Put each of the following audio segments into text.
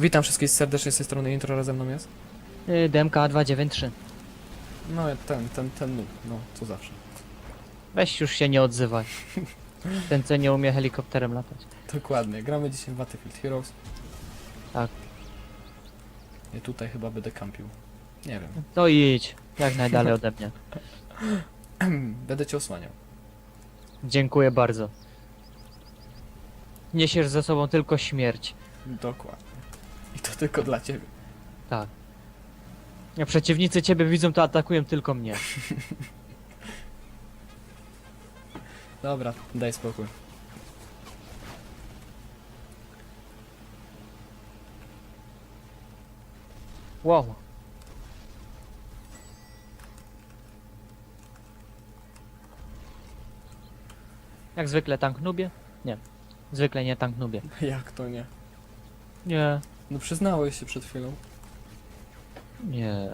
Witam wszystkich serdecznie z tej strony intro razem mną jest. Y, DMK 293. No ten, ten, ten noob, no co zawsze. Weź już się nie odzywaj. Ten co nie umie helikopterem latać. Dokładnie, gramy dzisiaj w Battlefield Heroes. Tak. I tutaj chyba będę kampił. Nie wiem. To idź, jak najdalej ode mnie. będę cię osłaniał. Dziękuję bardzo. Niesiesz ze sobą tylko śmierć. Dokładnie. I to tylko dla ciebie. Tak. Jak przeciwnicy ciebie widzą, to atakują tylko mnie. Dobra, daj spokój. Wow. Jak zwykle tank nubie? Nie. Zwykle nie tank nubie. Jak to nie? Nie. No przyznałeś się przed chwilą. Nie.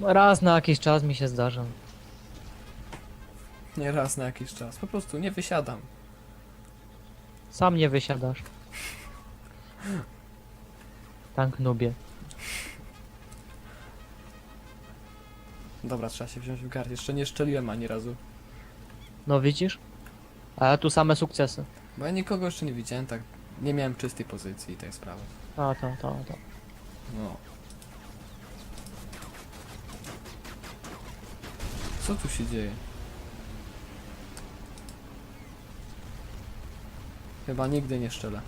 Raz na jakiś czas mi się zdarza. Nie raz na jakiś czas. Po prostu nie wysiadam. Sam nie wysiadasz. Tank nubie. Dobra, trzeba się wziąć w garść. Jeszcze nie szczeliłem ani razu. No widzisz? A tu same sukcesy. Bo ja nikogo jeszcze nie widziałem, tak. Nie miałem czystej pozycji i tej sprawy. A to, to, to. No. Co tu się dzieje? Chyba nigdy nie szczelę.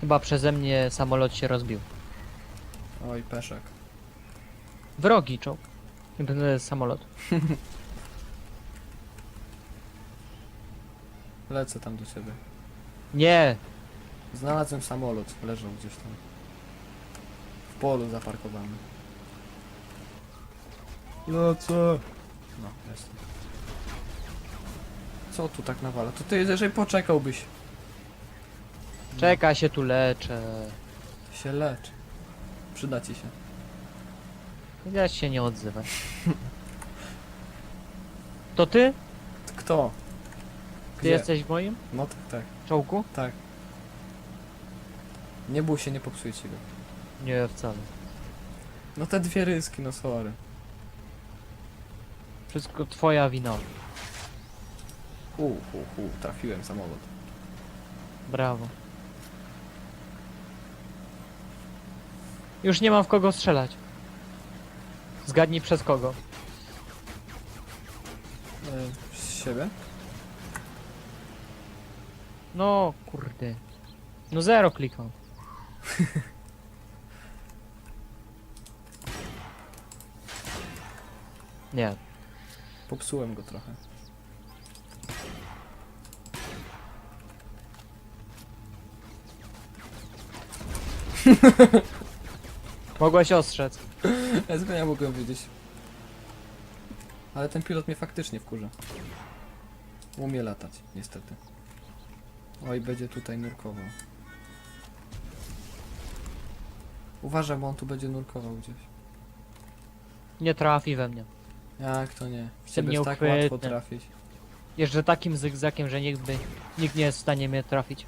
Chyba przeze mnie samolot się rozbił. Oj, peszek. Wrogi czołg. Yy, Samolot. Lecę tam do ciebie. Nie! Znalazłem samolot, leżał gdzieś tam. W polu zaparkowany. Lecę! No, jest. Co tu tak nawala? To ty, jeżeli poczekałbyś. Czeka się tu leczę. Się lecz. Przyda ci się. Ja się nie odzywaj. To ty? Kto? Ty jesteś w moim No tak, tak, czołgu? tak. Nie bój się, nie popsuj ci go. Nie, wcale. No te dwie ryski, no sorry. Wszystko twoja wina. Hu, hu, hu, trafiłem samolot. Brawo. Już nie mam w kogo strzelać. Zgadnij przez kogo. E, z siebie? No, kurde. No zero klikam. Nie. Popsułem go trochę. Mogłeś ostrzec. Ja sobie nie mogłem wiedzieć. Ale ten pilot mnie faktycznie wkurza. Umie latać, niestety. Oj, będzie tutaj nurkował. Uważaj, bo on tu będzie nurkował gdzieś. Nie trafi we mnie. Jak to nie? W Jestem ciebie tak nieuchwytny. łatwo trafić. Jeżdżę takim zygzakiem, że nikt, by, nikt nie jest w stanie mnie trafić.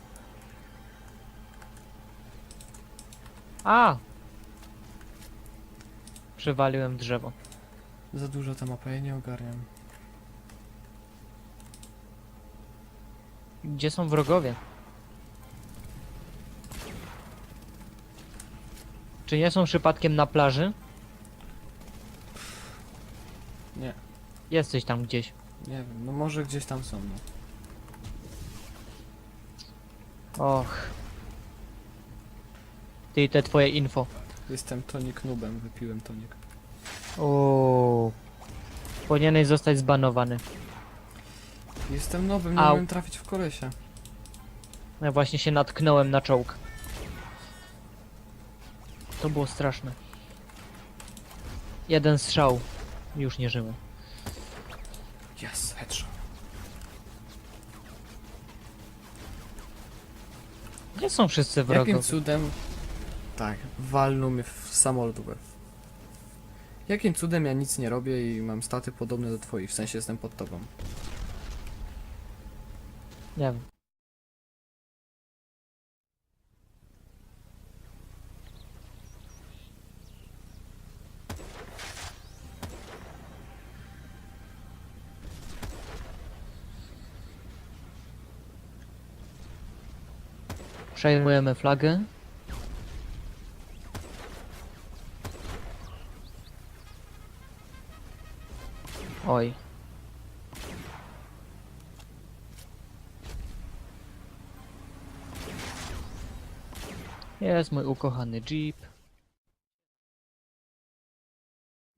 A! Przywaliłem drzewo. Za dużo ta mapa, ja nie ogarniam. Gdzie są wrogowie? Czy nie są przypadkiem na plaży? Nie, Jesteś tam gdzieś. nie wiem, no może gdzieś tam są, no. Och. Ty i te twoje info. Jestem tonik nubem, wypiłem tonik. O. Powinieneś zostać zbanowany. Jestem nowym, nie Au. umiem trafić w kolesia. Ja właśnie się natknąłem na czołg. To było straszne. Jeden strzał. Już nie żyły. Yes, headshot. Gdzie są wszyscy Jakim wrogowie? cudem... Tak, walnął mnie w samolot w łeb. Jakim cudem ja nic nie robię i mam staty podobne do twoich, w sensie jestem pod tobą. Nie wiem. Przejmujemy flagę. Oj. Jest mój ukochany Jeep.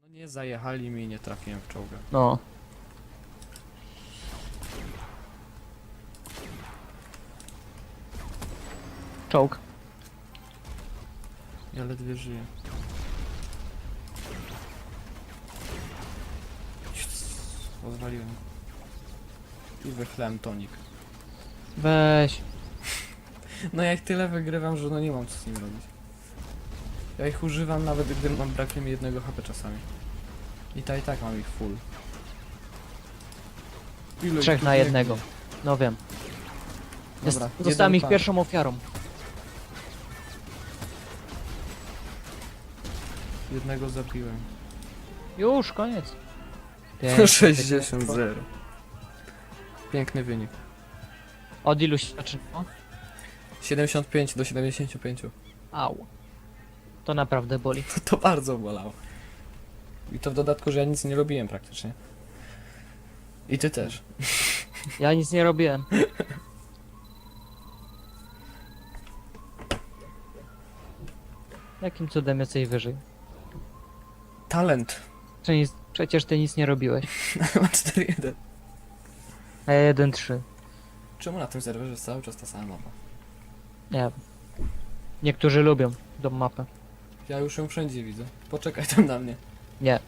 No nie zajechali mi i nie trafiłem w czołgę. No. Czołg. Ja ledwie żyję. Pozwaliłem. I wychlałem tonik. Weź. No jak tyle wygrywam, że no nie mam co z nim robić. Ja ich używam nawet gdy mam braknie mi jednego HP czasami. I tak i tak mam ich full. Ilu ich Trzech tu na biegnie? jednego. No wiem. Jest, Dobra, zostałem ich pan. pierwszą ofiarą. Jednego zabiłem. Już, koniec. Pięknie. 60-0. Piękny wynik. Od ilu się zaczynało? 75 do 75. Au. To naprawdę boli. To bardzo bolało. I to w dodatku, że ja nic nie robiłem praktycznie. I ty też. Ja nic nie robiłem. Jakim cudem jesteś wyżej? Talent. Czy nic, przecież ty nic nie robiłeś. Ma 4-1. A ja 1-3. Czemu na tym serwerze jest cały czas ta sama mapa? Nie wiem. Niektórzy lubią tą mapę. Ja już ją wszędzie widzę. Poczekaj tam na mnie. Nie.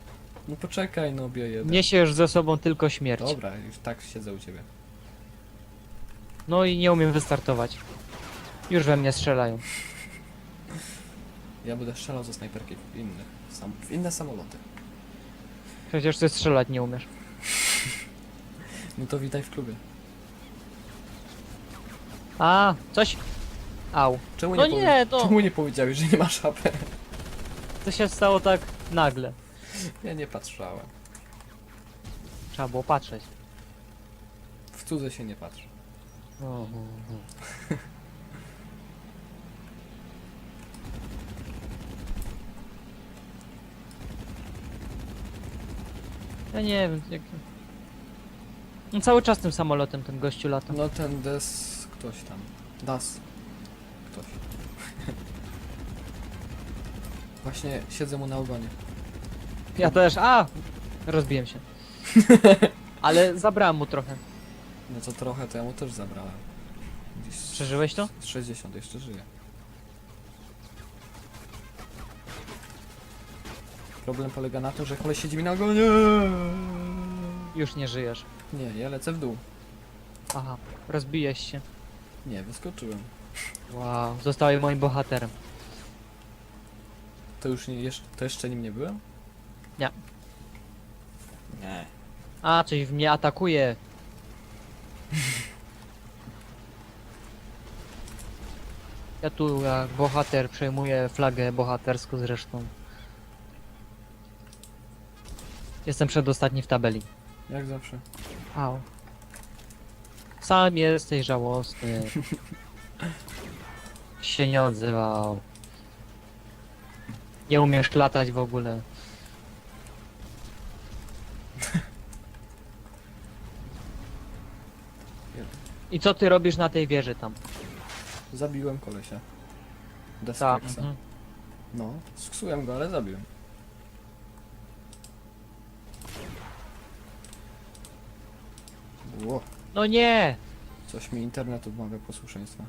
No poczekaj, no bie jeden. Niesiesz ze sobą tylko śmierć. Dobra, już tak siedzę u ciebie. No i nie umiem wystartować. Już we mnie strzelają. Ja będę strzelał ze snajperki w innych. Sam, w inne samoloty. Przecież ty strzelać nie umiesz. No to witaj w klubie. A, coś. Au. Czemu No nie, nie, to- Czemu nie powiedziałeś, że nie masz HP? To się stało tak nagle. Ja nie patrzałem. Trzeba było patrzeć. W cudze się nie patrzy. Ja nie wiem, jak... No cały czas tym samolotem ten gościu lata. No ten des... ktoś tam. Das. Ktoś. Właśnie siedzę mu na ogonie. Ja też, a! Rozbiłem się. Ale zabrałem mu trochę. No co trochę, to ja mu też zabrałem. Gdzieś Przeżyłeś to? z 60, jeszcze żyje. Problem polega na tym, że koleś siedzi mi na ogonie. Już nie żyjesz. Nie, ja lecę w dół. Aha, rozbijesz się. Nie, wyskoczyłem. Wow, zostałeś moim bohaterem. To już nie, jeszcze, to jeszcze nim nie byłem? Nie. Nie. A, coś w mnie atakuje. Ja tu jak bohater przejmuję flagę bohaterską zresztą. Jestem przedostatni w tabeli. Jak zawsze. Au. Sam jesteś żałosny. się nie odzywał. Nie umiesz latać w ogóle. I co ty robisz na tej wieży tam? Zabiłem kolesia. Tak. Despeksa. Mhm. No, sksułem go, ale zabiłem. Ło, No nie! coś mi internet odmawia posłuszeństwa.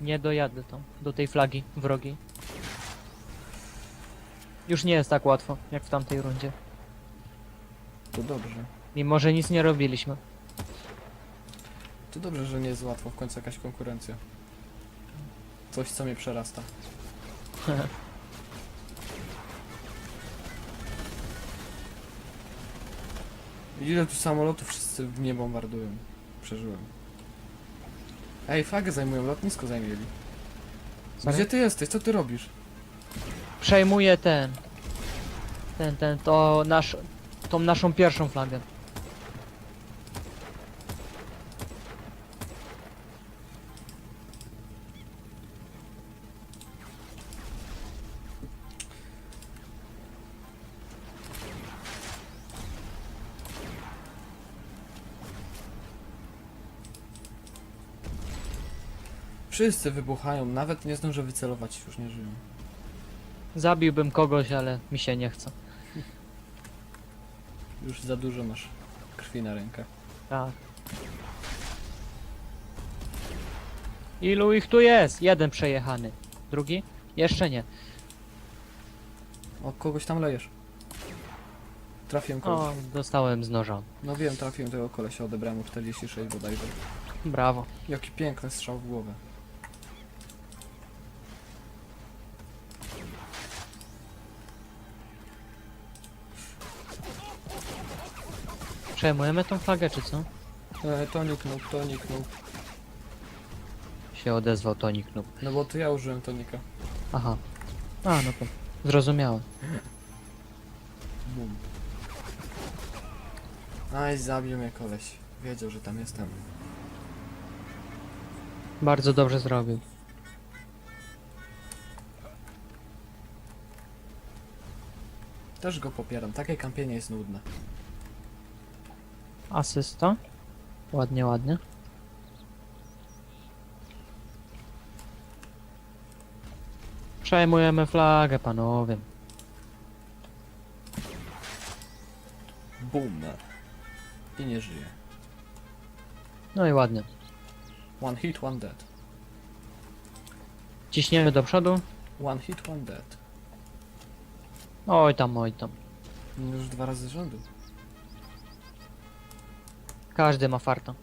Nie dojadę tam, do tej flagi wrogiej. Już nie jest tak łatwo, jak w tamtej rundzie. To dobrze. Mimo, że nic nie robiliśmy. To dobrze, że nie jest łatwo, w końcu jakaś konkurencja. Coś, co mnie przerasta. Ile tu samolotów wszyscy mnie bombardują? Przeżyłem. Ej, flagę zajmują, lotnisko zajmieli. Sorry? Gdzie ty jesteś? Co ty robisz? Przejmuję ten. Ten, ten, to nasz. Tą naszą pierwszą flagę. Wszyscy wybuchają, nawet nie zdążę wycelować, już nie żyją. Zabiłbym kogoś, ale mi się nie chce. Już za dużo masz krwi na rękach. Tak. Ilu ich tu jest? Jeden przejechany. Drugi? Jeszcze nie. O, kogoś tam lejesz. Trafiłem kogoś. O, dostałem z noża. No wiem, trafiłem tego kolesia, odebrałem mu 46 bodajże. Brawo. Jaki piękny strzał w głowę. Przejmujemy tą flagę, czy co? E, to niknął, to niknął. Się odezwał Tonik Noob. No bo to ja użyłem tonika. Aha. A, no to zrozumiałem. Bum. Aj, zabił mnie koleś. Wiedział, że tam jestem. Bardzo dobrze zrobił. Też go popieram, takie kampienie jest nudne. Asysta. Ładnie, ładnie. Przejmujemy flagę, panowie. Bum. I nie żyje. No i ładnie. One hit, one dead. Ciśniemy do przodu. One hit, one dead. Oj tam, oj tam. Już dwa razy z rzędu. Każdy ma farta.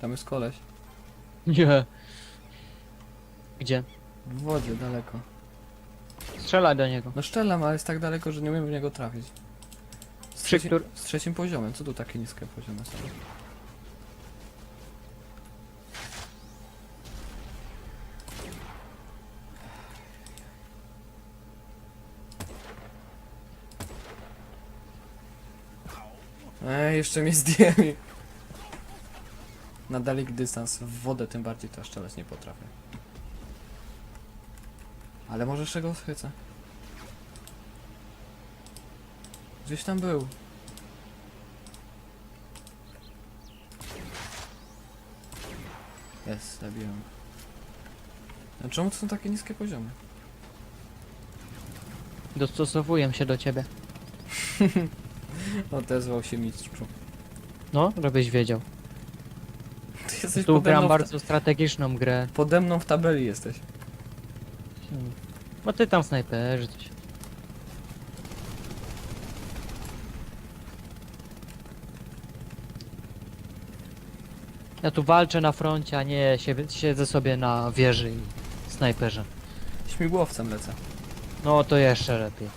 Tam jest koleś. Nie. Gdzie? W wodzie, daleko. Strzelaj do niego. No szczelam, ale jest tak daleko, że nie umiem w niego trafić. Z, Przy trzeci, któr- z trzecim poziomem, co tu takie niskie poziomy są? Ej, jeszcze mnie zdjęli. Na daleki dystans, w wodę tym bardziej to strzelać nie potrafię. Ale może jeszcze go schwycę. Gdzieś tam był. Jest, zabiłem. A czemu to są takie niskie poziomy? Dostosowuję się do ciebie. Odezwał się mistrzu. No, żebyś wiedział. Jesteś Tu pode gram mną, w bardzo strategiczną grę. pode mną w tabeli jesteś. Bo ty tam snajperzy. Ja tu walczę na froncie, a nie siebie, siedzę sobie na wieży i snajperze. Śmigłowcem lecę. No to jeszcze lepiej.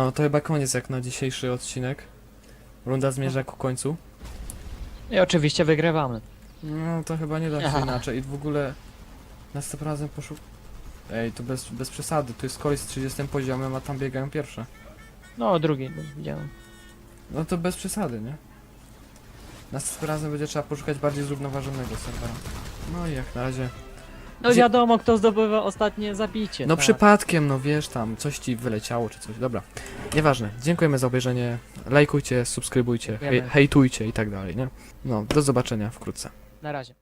No to chyba koniec jak na dzisiejszy odcinek. Runda zmierza ku końcu. I oczywiście wygrywamy. No to chyba nie da się Aha. inaczej. I w ogóle następnym razem poszuk... Ej, to bez, bez przesady. Tu jest koleś z 30 poziomem, a tam biegają pierwsze. No, drugi widziałem. No to bez przesady, nie? Następnym razem będzie trzeba poszukać bardziej zrównoważonego serwera. No i jak na razie No wiadomo, kto zdobywa ostatnie zabicie. No tak. przypadkiem, no wiesz tam, coś ci wyleciało czy coś. Dobra, nieważne. Dziękujemy za obejrzenie. Lajkujcie, subskrybujcie, hej, Dziękujemy. hejtujcie i tak dalej, nie? No, do zobaczenia wkrótce. Na razie.